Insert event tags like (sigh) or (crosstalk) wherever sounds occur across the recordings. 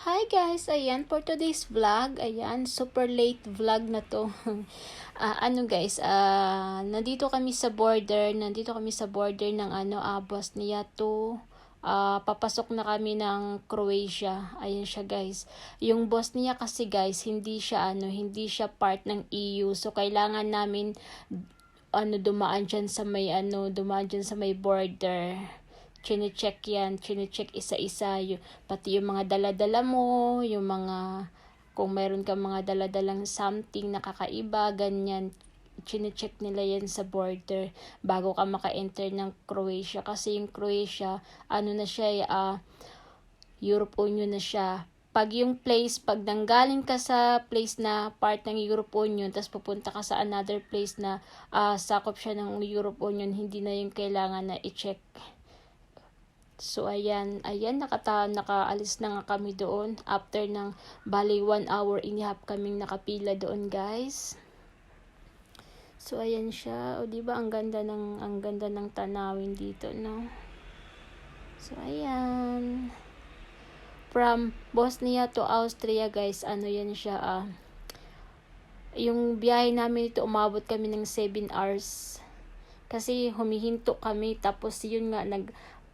Hi guys, ayan for today's vlog, ayan super late vlog na to. (laughs) Ah, ano guys, ah nandito kami sa border, nandito kami sa border ng ano, ah, Bosnia to ah papasok na kami ng Croatia. Ayan siya guys. Yung Bosnia kasi guys, hindi siya ano, hindi siya part ng EU. So kailangan namin ano dumaan diyan sa may ano, dumaan diyan sa may border chine-check yan, chine-check isa-isa, yung, pati yung mga dala-dala mo, yung mga, kung meron ka mga dala-dalang something na kakaiba, ganyan, chine-check nila yan sa border bago ka maka-enter ng Croatia. Kasi yung Croatia, ano na siya, uh, Europe Union na siya. Pag yung place, pag nanggaling ka sa place na part ng Europe Union, tapos pupunta ka sa another place na uh, sakop siya ng Europe Union, hindi na yung kailangan na i-check So, ayan, ayan, nakata, nakaalis na nga kami doon. After ng, bali, one hour inihap kaming nakapila doon, guys. So, ayan siya. O, ba ang ganda ng, ang ganda ng tanawin dito, no? So, ayan. From Bosnia to Austria, guys, ano yan siya, ah. Yung biyahe namin ito, umabot kami ng 7 hours. Kasi humihinto kami, tapos yun nga, nag,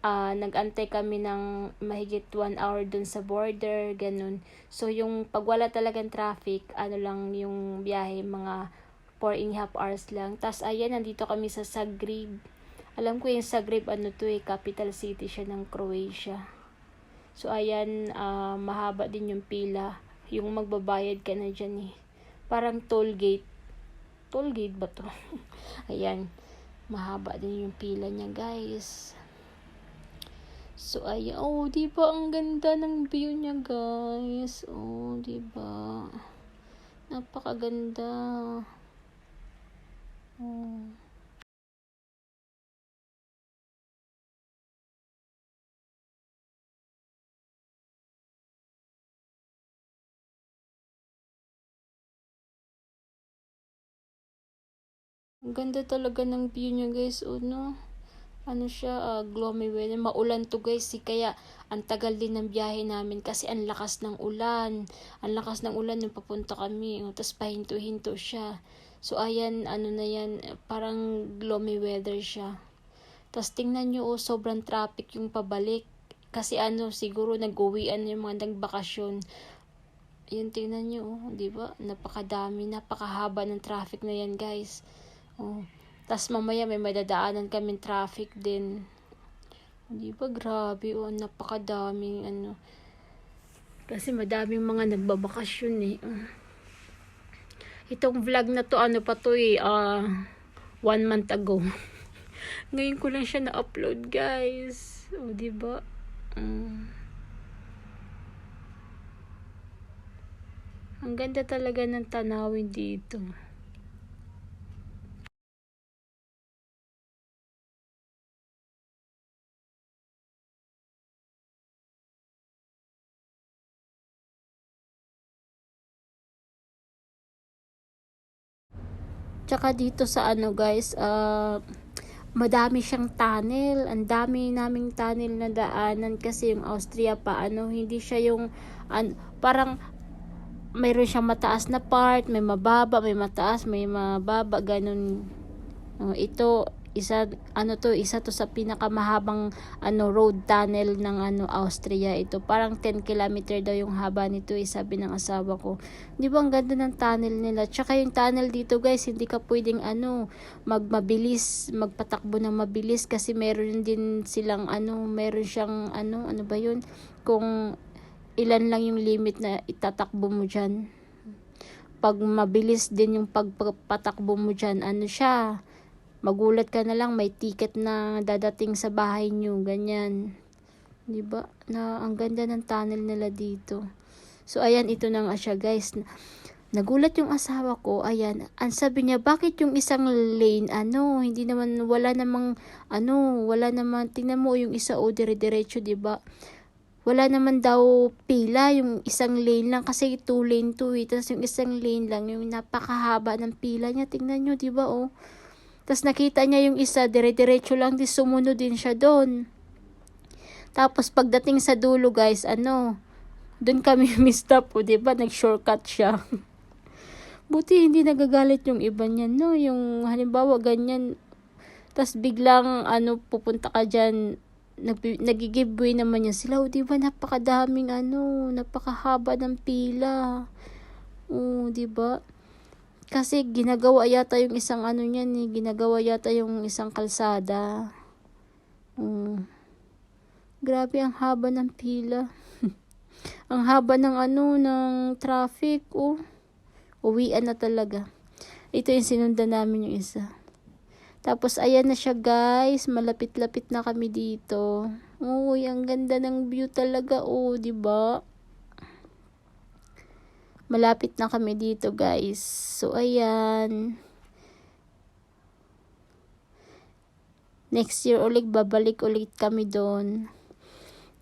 uh, nag-antay kami ng mahigit 1 hour dun sa border, ganun. So, yung pag wala talagang traffic, ano lang yung biyahe, mga 4 and a half hours lang. Tapos, ayan, nandito kami sa Zagreb. Alam ko yung Zagreb, ano to eh, capital city siya ng Croatia. So, ayan, uh, mahaba din yung pila. Yung magbabayad ka na dyan eh. Parang toll gate. Toll gate ba to? (laughs) ayan, mahaba din yung pila niya guys. So, ay, oh, di ba ang ganda ng view niya, guys. Oh, di ba? Napakaganda. Oh. Ang ganda talaga ng view niya, guys. Oh, no? Ano siya, uh, gloomy weather. Maulan to guys, si kaya ang tagal din ng biyahe namin kasi ang lakas ng ulan. Ang lakas ng ulan nung papunta kami. Oh, Tapos pahinto-hinto siya. So ayan, ano na yan, parang gloomy weather siya. Tapos tingnan nyo, oh, sobrang traffic yung pabalik. Kasi ano, siguro nag-uwian yung mga nagbakasyon. Yun, tingnan nyo, oh, di ba? Napakadami, napakahaba ng traffic na yan, guys. Oh. Tapos mamaya may madadaanan kaming traffic din. Di ba grabe oh, napakadaming ano. Kasi madaming mga nagbabakasyon eh. Itong vlog na to ano pa to eh, uh, one month ago. (laughs) Ngayon ko lang siya na-upload guys. O oh, di ba? Uh. Ang ganda talaga ng tanawin dito. Tsaka dito sa ano guys, uh, madami siyang tunnel. Ang dami naming tunnel na daanan kasi yung Austria pa ano, hindi siya yung an, parang mayroon siyang mataas na part, may mababa, may mataas, may mababa, ganun. Uh, ito isa ano to isa to sa pinakamahabang ano road tunnel ng ano Austria. Ito parang 10 kilometer daw yung haba nito eh, sabi ng asawa ko. Di ba ang ganda ng tunnel nila? Tsaka yung tunnel dito guys hindi ka pwedeng ano magmabilis magpatakbo ng mabilis kasi meron din silang ano meron siyang ano ano ba yun? Kung ilan lang yung limit na itatakbo mo dyan. Pag mabilis din yung pagpatakbo mo dyan ano siya magulat ka na lang may ticket na dadating sa bahay nyo, ganyan. 'Di ba? Na ang ganda ng tunnel nila dito. So ayan, ito na nga siya, guys. Nagulat yung asawa ko, ayan, ang sabi niya, bakit yung isang lane, ano, hindi naman, wala namang, ano, wala naman, tingnan mo yung isa o dire-diretso, di ba? Wala naman daw pila, yung isang lane lang, kasi two lane to eh, tapos yung isang lane lang, yung napakahaba ng pila niya, tingnan nyo, ba, oh. Tapos nakita niya yung isa, dire-diretso lang, di sumunod din siya doon. Tapos pagdating sa dulo guys, ano, Doon kami (laughs) mistop po, di ba? Nag-shortcut siya. (laughs) Buti hindi nagagalit yung iba niyan, no? Yung halimbawa ganyan, tas biglang ano pupunta ka diyan nag nagigiveaway naman yan sila. O, di ba napakadaming ano, napakahaba ng pila. O, di ba? Kasi ginagawa yata yung isang ano niyan eh, ginagawa yata yung isang kalsada. Mm. Grabe ang haba ng pila. (laughs) ang haba ng ano, ng traffic. Oh. Uwian na talaga. Ito yung sinundan namin yung isa. Tapos ayan na siya guys, malapit-lapit na kami dito. Uy, ang ganda ng view talaga. Oh, 'di ba? Malapit na kami dito guys. So ayan. Next year ulit babalik ulit kami doon.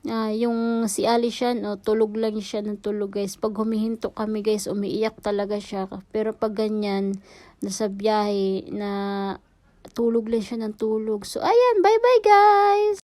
Ah, yung si Alishan, oh, tulog lang siya ng tulog guys. Pag humihinto kami guys, umiiyak talaga siya. Pero pag ganyan, nasa biyahe, na tulog lang siya ng tulog. So, ayan, bye-bye guys!